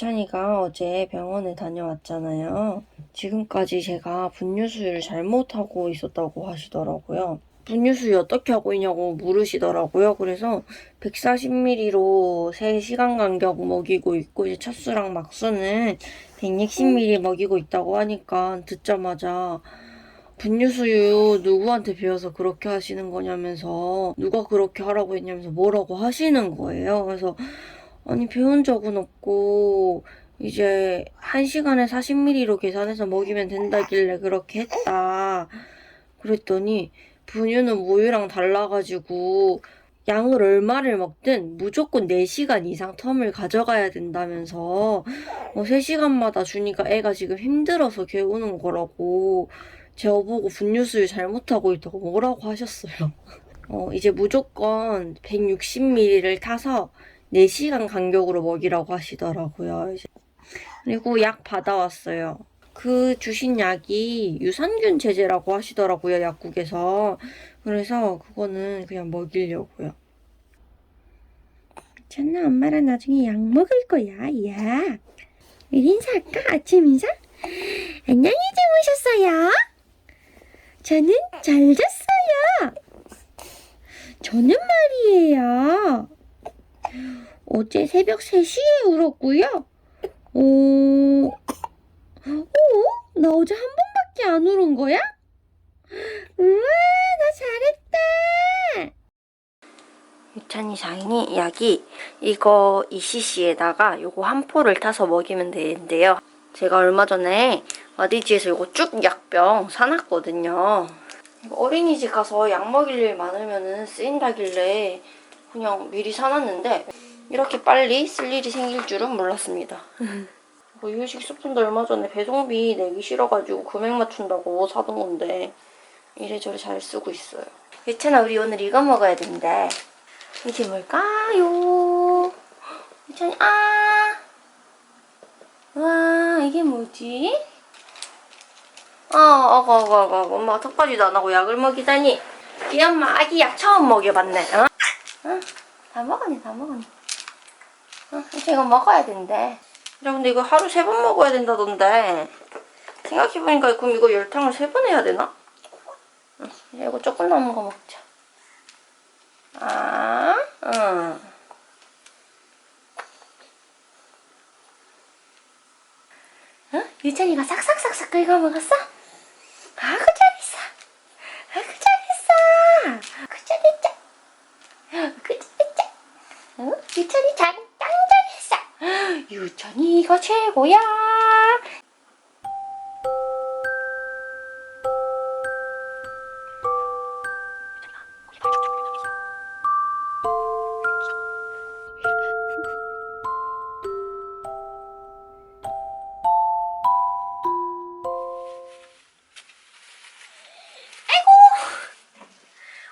유찬이가 어제 병원에 다녀왔잖아요. 지금까지 제가 분유수유를 잘못하고 있었다고 하시더라고요. 분유수유 어떻게 하고 있냐고 물으시더라고요. 그래서 140ml로 3시간 간격 먹이고 있고 이제 첫 수랑 막수는 160ml 먹이고 있다고 하니까 듣자마자 분유수유 누구한테 배워서 그렇게 하시는 거냐면서 누가 그렇게 하라고 했냐면서 뭐라고 하시는 거예요. 그래서 아니 배운 적은 없고 이제 1시간에 40ml로 계산해서 먹이면 된다길래 그렇게 했다. 그랬더니 분유는 모유랑 달라가지고 양을 얼마를 먹든 무조건 4시간 이상 텀을 가져가야 된다면서 뭐 3시간마다 주니까 애가 지금 힘들어서 개우는 거라고 저보고 분유 수유 잘못하고 있다고 뭐라고 하셨어요. 어, 이제 무조건 160ml를 타서 4시간 간격으로 먹이라고 하시더라고요. 그리고 약 받아왔어요. 그 주신 약이 유산균 제제라고 하시더라고요, 약국에서. 그래서 그거는 그냥 먹이려고요. 찬나 엄마랑 나중에 약 먹을 거야, 야. 인사 할까? 아침 인사? 안녕히 주무셨어요? 저는 잘 잤어요. 저는 말이에요. 어제 새벽 3시에 울었고요. 오, 오, 나 어제 한 번밖에 안 울은 거야? 우와, 나 잘했다. 유찬이 장인이 약이 이거 2cc에다가 요거 한 포를 타서 먹이면 되는데요. 제가 얼마 전에 와디지에서 이거 쭉 약병 사놨거든요. 어린이집 가서 약 먹일 일 많으면 쓰인다길래 그냥 미리 사놨는데 이렇게 빨리 쓸 일이 생길 줄은 몰랐습니다. 뭐 이유식 스푼도 얼마 전에 배송비 내기 싫어가지고 금액 맞춘다고 사둔 건데 이래저래 잘 쓰고 있어요. 예찬아 우리 오늘 이거 먹어야 된대. 이게 뭘까요? 예찬이 아 와, 이게 뭐지? 어, 어거, 어거, 어거, 어거. 엄마가 턱받이도 안 하고 약을 먹이다니. 이 엄마 아기 약 처음 먹여봤네, 어? 응? 다 먹었네, 다 먹었네. 응, 이제 이거 먹어야 된대. 야, 근데 이거 하루 세 번 먹어야 된다던데. 생각해보니까 그럼 이거 열탕을 세 번 해야 되나? 응, 이거 조금 남은 거 먹자. 아, 응. 어? 유찬이가 싹싹싹싹 긁어 먹었어? 아구 잘했어. 아구 잘했어. 아구 잘했죠. 아구 잘했죠. 어? 유찬이 잘, 짱 잘했어. 유찬이가 최고야.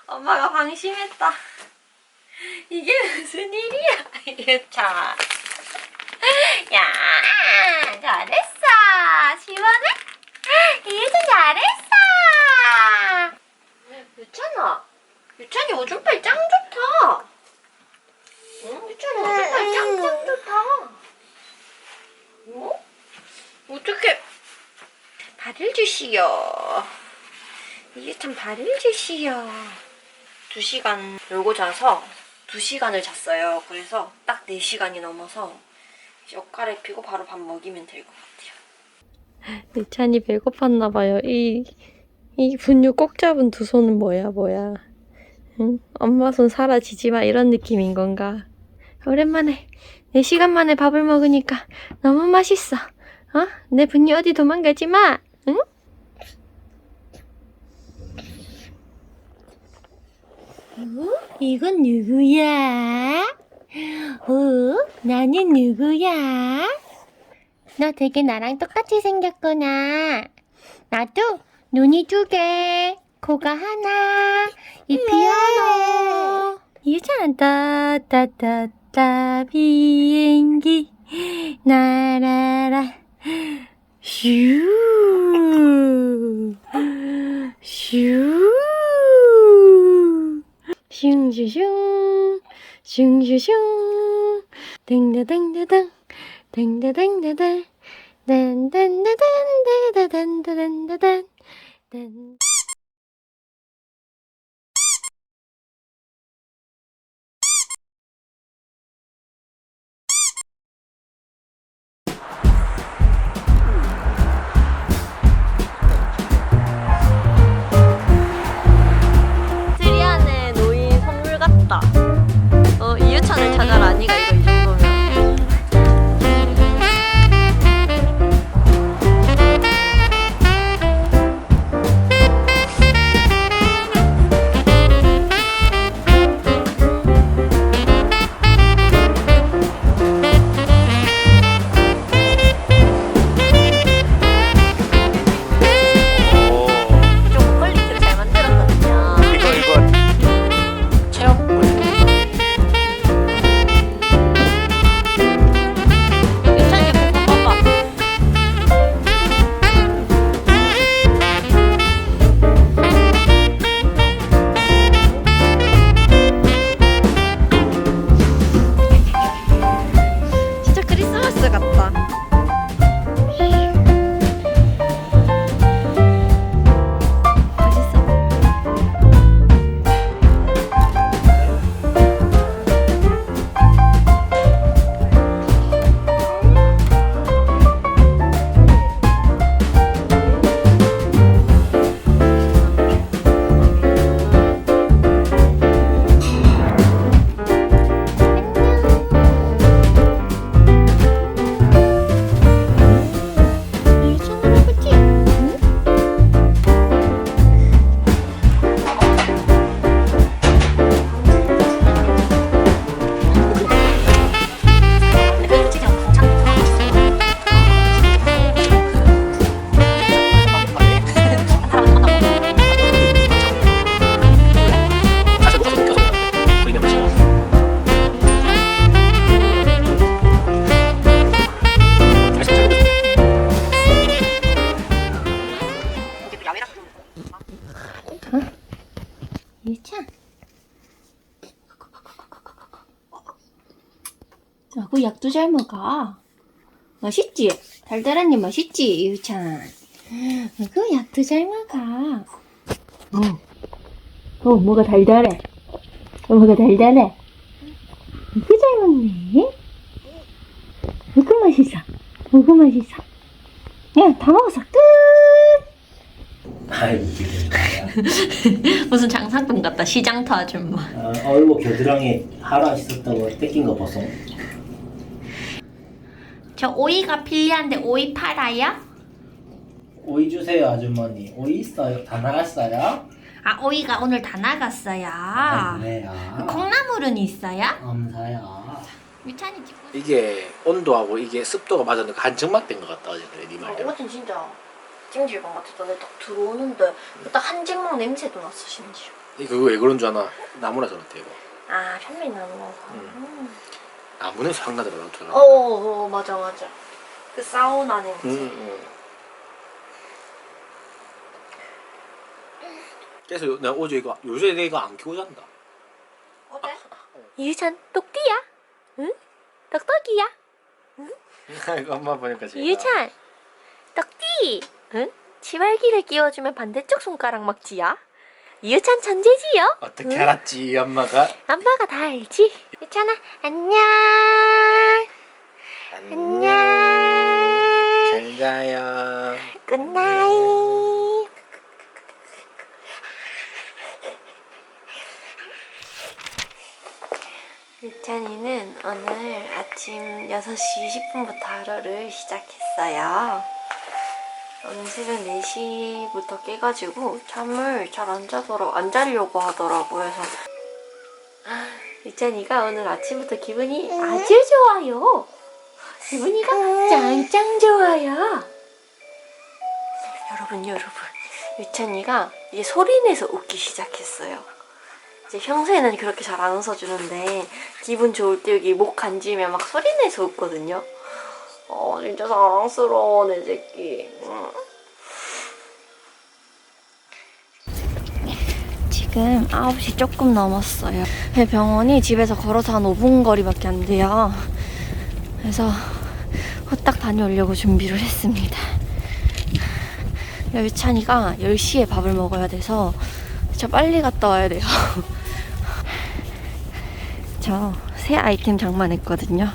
엄마가 방심했다. 이게 무슨 일이야, 유찬. 야, 잘했어. 시원해? 유찬 잘했어. 유찬아, 유찬이 오줌빨 짱 좋다. 응? 유찬이 오줌빨 짱짱 좋다. 어? 어떻게 발을 주시오. 이게 참 발을 주시오. 두 시간 놀고 자서 두 시간을 잤어요. 그래서 딱 네 시간이 넘어서 옷 갈아입히고 바로 밥 먹이면 될 것 같아요. 리찬이 배고팠나 봐요. 이, 이 분유 꼭 잡은 두 손은 뭐야, 뭐야. 응? 엄마 손 사라지지 마, 이런 느낌인 건가? 오랜만에, 4시간 만에 밥을 먹으니까 너무 맛있어. 어? 내 분유 어디 도망가지 마! 응? 어? 이건 누구야? 어? 나는 누구야? 너 되게 나랑 똑같이 생겼구나. 나도 눈이 두 개, 코가 하나, 이 피아노. 유찬다, 따따따, 비행기, 날아라, 슈, 슈, 슝슈슝, 슝슈슝, 댕다댕다당, 댕다댕다당, 댄댄다댄다댄다댄다댄, 댄. 약도 잘 먹어. 맛있지? 달달하니 맛있지, 유찬? 그 약도 잘 먹어. 어. 어, 뭐가 달달해. 어, 뭐가 달달해. 그잘 먹네. 그 맛있어. 그 맛있어. 야, 다 먹었어. 끝! 무슨 장사꾼 같다, 시장터 아줌마. 아, 어이구 겨드랑이 하라 있었다고 뺏긴 거 봤어 저 오이가 필요한데 오이 팔아요? 오이 주세요 아주머니 오이 있어요 다 나갔어요? 아, 오이가 오늘 다 나갔어요. 아 그래요 콩나물은 있어요? 감사해요 유찬이 찍고 이게 온도하고 이게 습도가 맞았는데 한정막 된 것 같다 어제 그래 네 말대로 어쨌든 진짜 찜질방 같았던데 딱 들어오는데 딱 한직막 냄새도 났어 심지어. 이거 왜 그런 줄 아나 나무라서 그렇대 이거 아 현미나무. 음. 나무 냄새 확 나더라 나도 어, 어, 어, 맞아 맞아. 그 사우나 냄새. 응, 응. 그래서 요- 내가 어제 이거 요새 내가 안 키고 잔다 어때? 유찬 똑띠야? 응? 똑똑이야? 이거 엄마 보니까 제가 유찬 똑띠 응? 치발기를 끼워주면 반대쪽 손가락 먹지야 유찬 천재지요? 어떻게 알았지 엄마가 엄마가 다 알지? 유찬아 안녕 안녕 잘 자요 굿나잇 유찬이는 오늘 아침 6시 20분부터 하루를 시작했어요. 오늘 새벽 4시부터 깨가지고 잠을 잘 안 자더라, 안 자려고 하더라고요. 그래서 유찬이가 오늘 아침부터 기분이 아주 좋아요. 기분이가 짱짱 좋아요. 여러분, 여러분. 유찬이가 이제 소리 내서 웃기 시작했어요. 이제 평소에는 그렇게 잘 안 웃어주는데 기분 좋을 때 여기 목 간지면 막 소리 내서 웃거든요. 어, 진짜 사랑스러워, 내 새끼. 응. 지금 9시 조금 넘었어요. 병원이 집에서 걸어서 한 5분 거리밖에 안 돼요. 그래서 후딱 다녀오려고 준비를 했습니다. 열찬이가 10시에 밥을 먹어야 돼서 진짜 빨리 갔다 와야 돼요. 저 새 아이템 장만했거든요.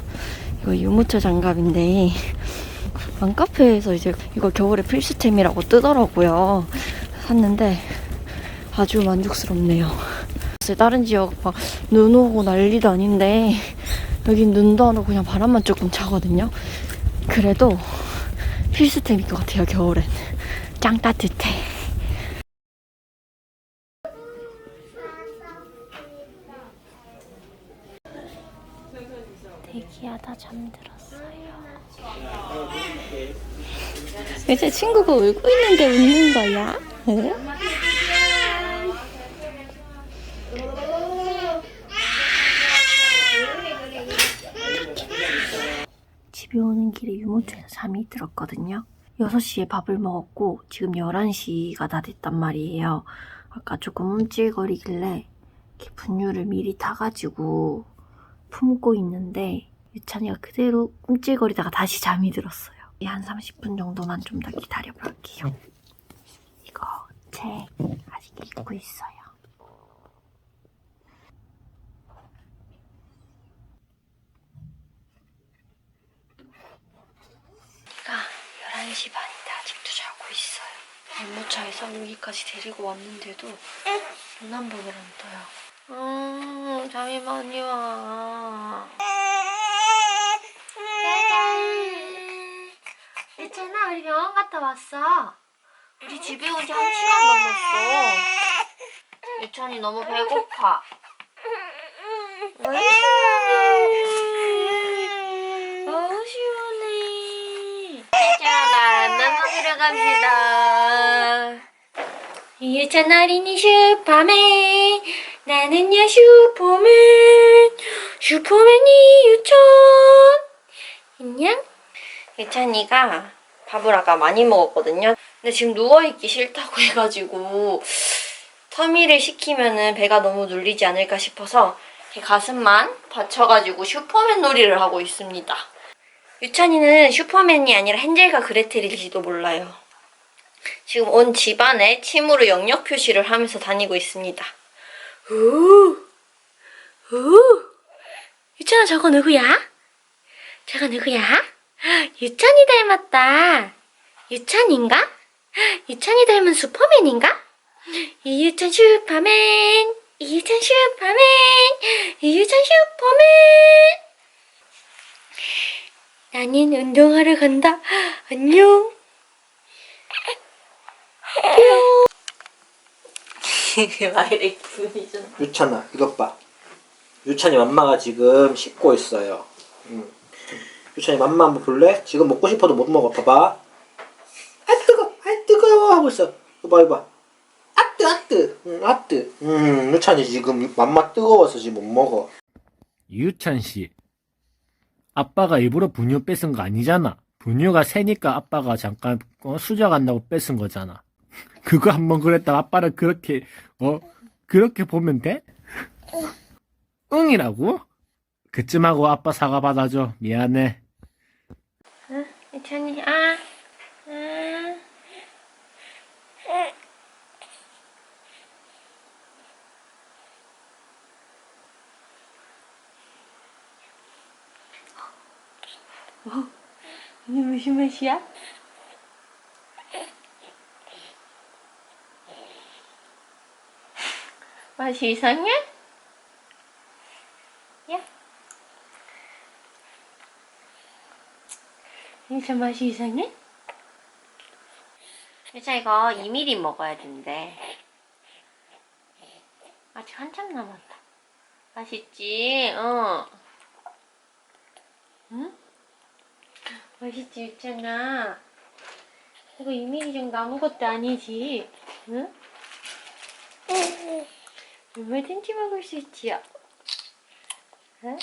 이거 유모차 장갑인데 맘카페에서 이제 이거 겨울에 필수템이라고 뜨더라고요. 샀는데 아주 만족스럽네요. 다른 지역 막 눈 오고 난리도 아닌데 여긴 눈도 안 오고 그냥 바람만 조금 차거든요. 그래도 필수템일 것 같아요 겨울엔. 짱 따뜻 해. 대기하다 잠들었어요. 왜제 친구가 울고 있는데 웃는 거야? 응? 집에 오는 길에 유모차에서 잠이 들었거든요. 6시에 밥을 먹었고 지금 11시가 다 됐단 말이에요. 아까 조금 움찔거리길래 분유를 미리 타가지고 품고 있는데 유찬이가 그대로 움찔거리다가 다시 잠이 들었어요. 한 30분 정도만 좀 더 기다려볼게요. 이거 책 아직 읽고 있어요. 가 11시 반인데 아직도 자고 있어요. 유모차에서 여기까지 데리고 왔는데도 눈 한 번을 안 떠요. 음, 잠이 많이 와. 예찬아, 우리 병원 갔다 왔어. 우리 집에 온 지 한 시간 넘었어. 예찬이 너무 배고파. 어우, 시원해. 예찬아, 맘 먹으러 갑시다. 유찬 어린이 슈퍼맨 나는야 슈퍼맨 슈퍼맨이 유찬 안녕? 유찬이가 밥을 아까 많이 먹었거든요 근데 지금 누워있기 싫다고 해가지고 터미를 시키면은 배가 너무 눌리지 않을까 싶어서 가슴만 받쳐가지고 슈퍼맨 놀이를 하고 있습니다 유찬이는 슈퍼맨이 아니라 헨젤과 그레텔일지도 몰라요 지금 온 집안에 침으로 영역 표시를 하면서 다니고 있습니다. 오, 오, 유찬아 저거 누구야? 저거 누구야? 유찬이 닮았다. 유찬인가? 유찬이 닮은 슈퍼맨인가? 이유찬 슈퍼맨, 이유찬 슈퍼맨, 이유찬 슈퍼맨. 나는 운동하러 간다. 안녕. 분이 유찬아 이것 봐 유찬이 맘마가 지금 씻고 있어요 응. 유찬이 맘마 한번 볼래? 지금 먹고 싶어도 못 먹어 봐봐 아 뜨거 아 뜨거워 하고 있어 이거 봐 이거 봐 아뜨 아뜨 응 아뜨 음 유찬이 지금 맘마 뜨거워서 지금 못 먹어 유찬 씨, 아빠가 일부러 분유 뺏은 거 아니잖아. 분유가 새니까 아빠가 잠깐 어, 수저간다고 뺏은 거잖아. 그거 한 번 그랬다 아빠를 그렇게 어 그렇게 보면 돼? 응이라고? 그쯤 하고 아빠 사과 받아줘. 미안해. 유찬이 아, 아. 어? 이게 무슨 맛이야? 맛이 이상해? 진짜 맛이 이상해? 진짜 이거 2mm 먹어야 된대. 아직 한참 남았다. 맛있지? 어. 응? 맛있지, 있잖아. 이거 2mm 정도 아무것도 아니지? 응? 얼마든지 먹을 수 있지요? 응?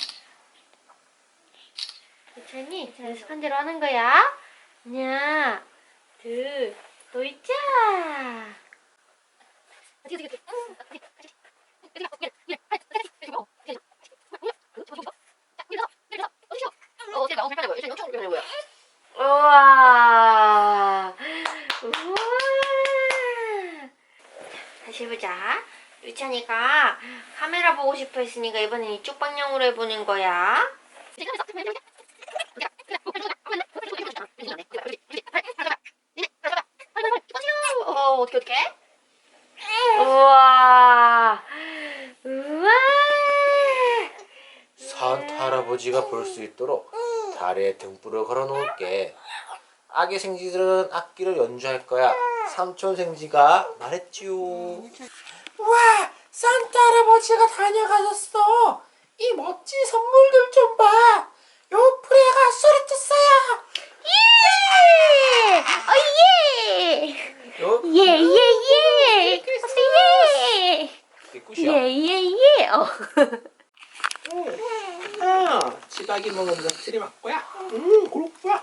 천천히 연습한 대로 하는 거야. 하나, 둘, 도이차. 유찬이가 카메라 보고 싶어 했으니까 이번엔 이쪽 방향으로 해보는 거야. 어, 어떻게 어떻게? 우와. 우와. 산타 할아버지가 볼 수 있도록 다리에 등불을 걸어 놓을게. 아기 생쥐들은 악기를 연주할 거야. 삼촌 생쥐가 말했지요. 와, 산타 할아버지가 다녀가셨어. 이 멋진 선물들 좀 봐. 요 프레가 소리쳤어요. 예! 어, 예! 요 예, 예, 예! 예! 이게 끝이야. 예, 예, 예! 어. 아, 지박이 먹으면서 트리 맞고야. 음, 그렇구야.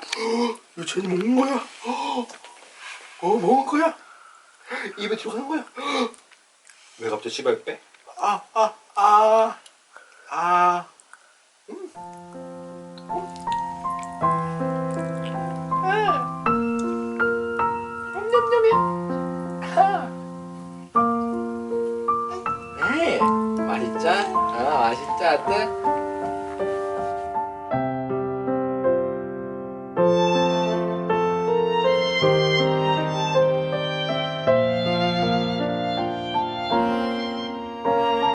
유천이 먹는 거야. 어, 먹은 거야. 입에 들어가는 거야. 왜 갑자기 지박이 빼? 아, 아, 아, 아. 음. 맛있지 않대?